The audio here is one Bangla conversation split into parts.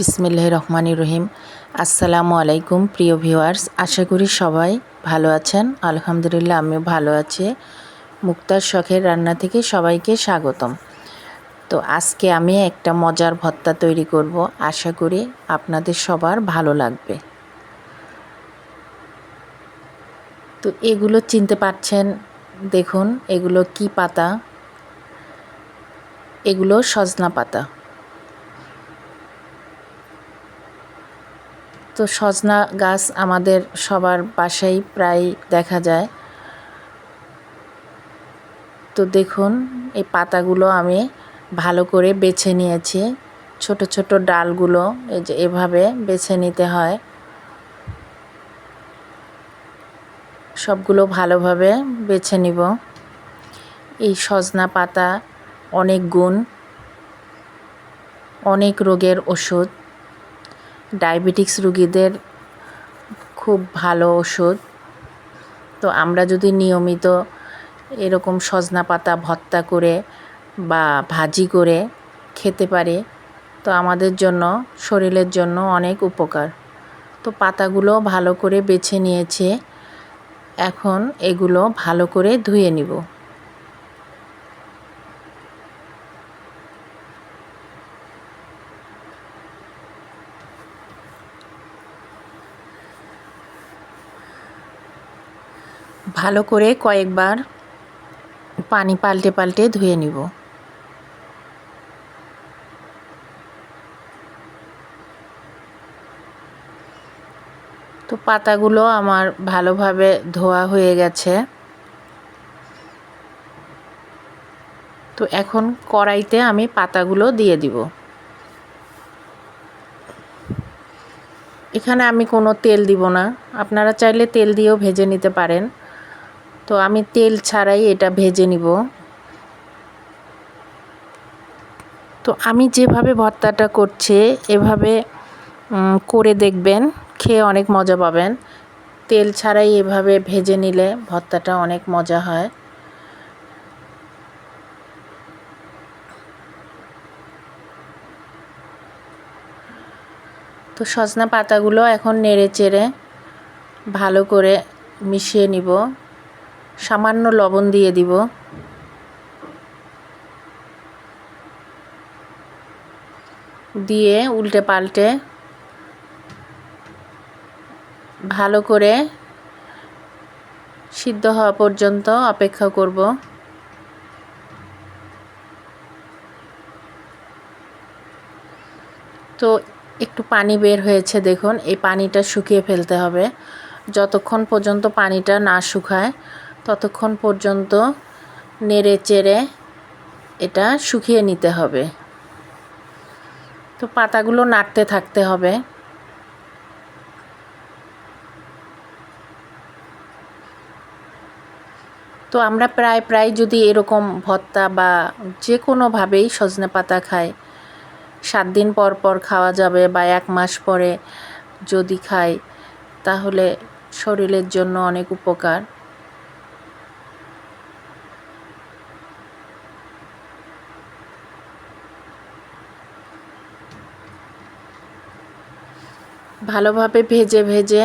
বিসমিল্লাহ রহমানি রহিম। আসসালামু আলাইকুম, প্রিয় ভিউয়ার্স। আশা করি সবাই ভালো আছেন। আলহামদুলিল্লাহ, আমিও ভালো আছি। মুক্তার শখের রান্না থেকে সবাইকে স্বাগতম। তো আজকে আমি একটা মজার ভত্তা তৈরি করব। আশা করি আপনাদের সবার ভালো লাগবে। তো এগুলো চিনতে পারছেন, দেখুন এগুলো কি পাতা? এগুলো সজনা পাতা। তো সজনা গাছ আমাদের সবার বাসায় প্রায় দেখা যায়। তো দেখুন, এই পাতাগুলো আমি ভালো করে বেছে নিয়েছি। ছোট ছোট ডালগুলো এই যে এভাবে বেছে নিতে হয়। সবগুলো ভালোভাবে বেছে নিব। এই সজনা পাতা অনেক গুণ, অনেক রোগের ওষুধ। ডায়াবেটিক্স রুগীদের খুব ভালো ওষুধ। তো আমরা যদি নিয়মিত এরকম সজনা পাতা ভর্তা করে বা ভাজি করে খেতে পারি, তো আমাদের জন্য, শরীরের জন্য অনেক উপকার। তো পাতাগুলো ভালো করে বেছে নিয়েছে। এখন এগুলো ভালো করে ধুয়ে নিব। ভালো করে কয়েকবার পানি পাল্টে পাল্টে ধুয়ে নিব। তো পাতাগুলো আমার ভালোভাবে ধোয়া হয়ে গেছে। তো এখন কড়াইতে আমি পাতাগুলো দিয়ে দিব। এখানে আমি কোনো তেল দিব না। আপনারা চাইলে তেল দিয়েও ভেজে নিতে পারেন। তো আমি তেল ছাড়াই এটা ভেজে নিব। তো আমি যেভাবে ভর্তাটা করছি, এভাবে করে দেখবেন, খেয়ে অনেক মজা পাবেন। তেল ছাড়াই এভাবে ভেজে নিলে ভর্তাটা অনেক মজা হয়। তো সজনা পাতাগুলো এখন নেড়ে চেড়ে ভালো করে মিশিয়ে নিব। সামান্য লবণ দিয়ে দিব। দিয়ে উল্টে পাল্টে ভালো করে সিদ্ধ হওয়া পর্যন্ত অপেক্ষা করব। তো একটু পানি বের হয়েছে দেখুন, এই পানিটা শুকিয়ে ফেলতে হবে। যতক্ষণ পর্যন্ত পানিটা না শুকায় ততক্ষণ পর্যন্ত নেড়ে চেড়ে এটা শুকিয়ে নিতে হবে। তো পাতাগুলো নাড়তে থাকতে হবে। তো আমরা প্রায় প্রায় যদি এরকম ভর্তা বা যে কোনোভাবেই সজনে পাতা খাই, সাত দিন পর পর খাওয়া যাবে বা এক মাস পরে যদি খাই, তাহলে শরীরের জন্য অনেক উপকার। ভালোভাবে ভেজে ভেজে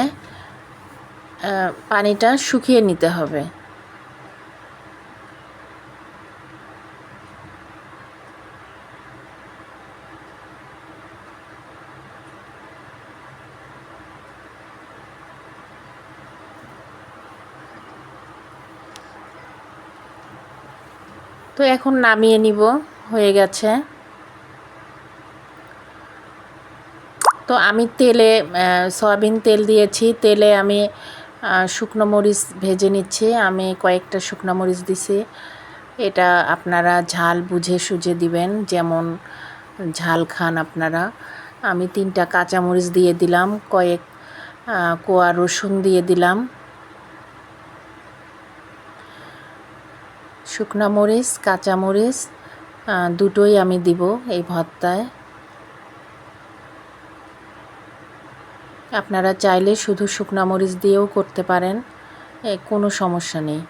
পানিটা শুকিয়ে নিতে হবে। তো এখন নামিয়ে নিব হয়ে গেছে। তো আমি তেলে সয়াবিন তেল দিয়েছি। তেলে আমি শুকনো মরিচ ভেজে নিচ্ছি। আমি কয়েকটা শুকনো মরিচ দিছি। এটা আপনারা ঝাল বুঝে সুঝে দিবেন। যেমন ঝাল খান আপনারা। আমি তিনটা কাঁচামরিচ দিয়ে দিলাম। কয়েক কোয়া রসুন দিয়ে দিলাম। শুকনো মরিচ কাঁচামরিচ দুটোই আমি দিব এই ভর্তায়। আপনারা চাইলে শুধু শুকনা মরিচ দিয়েও করতে পারেন। কোনো সমস্যা নেই।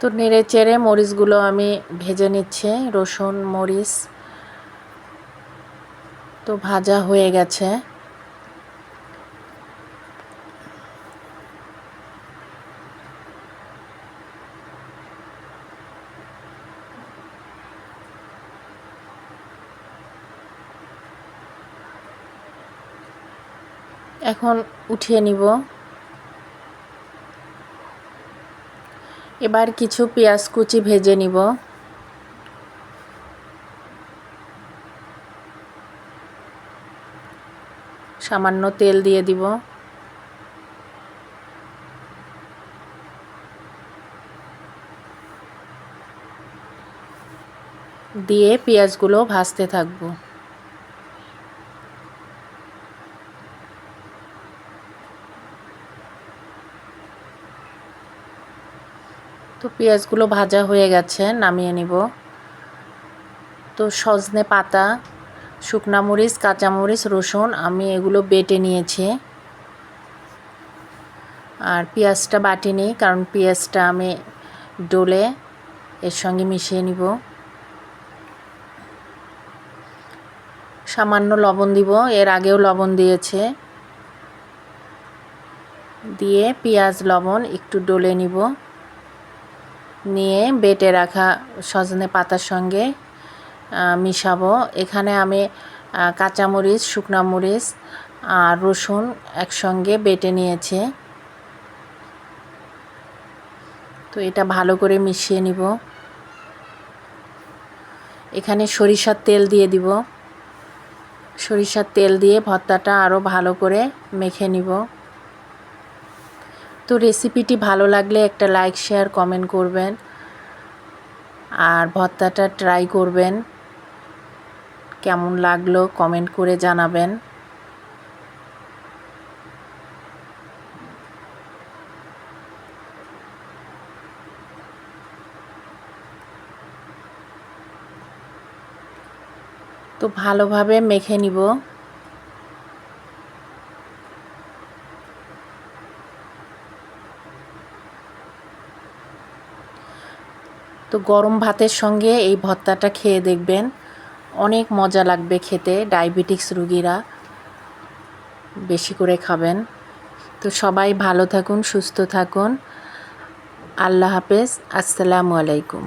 তো নেড়ে চেড়ে মরিচগুলো আমি ভেজে নিচ্ছে, রসুন, মরিচ। তো ভাজা হয়ে গেছে। এখন উঠিয়ে নিব। এবার কিছু পেঁয়াজ কুচি ভেজে নিব। সামান্য তেল দিয়ে দিব। দিয়ে পেঁয়াজগুলো ভাজতে থাকব। পেঁয়াজগুলো ভাজা হয়ে গেছে, নামিয়ে নিব। তো সজনে পাতা, শুকনা মরিচ কাঁচামরিচ রসুন আমি এগুলো বেটে নিয়েছি। আর পেঁয়াজটা বাটিনি কারণ পেঁয়াজটা আমি ডোলে এর সঙ্গে মিশিয়ে নিব। সামান্য লবণ দিব, এর আগেও লবণ দিয়েছে। দিয়ে পেঁয়াজ, লবণ একটু ডলে নিব। নিয়ে বেটে রাখা সজনে পাতার সঙ্গে মিশাবো। এখানে আমি কাঁচামরিচ, শুকনা মরিচ আর রসুন একসঙ্গে বেটে নিয়েছে। তো এটা ভালো করে মিশিয়ে নিব। এখানে সরিষার তেল দিয়ে দিব। সরিষার তেল দিয়ে ভর্তাটা আরও ভালো করে মেখে নিব। তো রেসিপিটি ভালো লাগলে একটা লাইক শেয়ার কমেন্ট করবেন। আর ভর্তাটা ট্রাই করবেন। কেমন লাগল কমেন্ট করে জানাবেন। তো ভালোভাবে মেখে নিব। তো গরম ভাতের সঙ্গে এই ভর্তাটা খেয়ে দেখবেন। অনেক মজা লাগবে খেতে, ডায়াবেটিক্স রুগীরা বেশি করে খাবেন। তো সবাই ভালো থাকুন, সুস্থ থাকুন। আল্লাহ হাফেজ, আসসালামু আলাইকুম।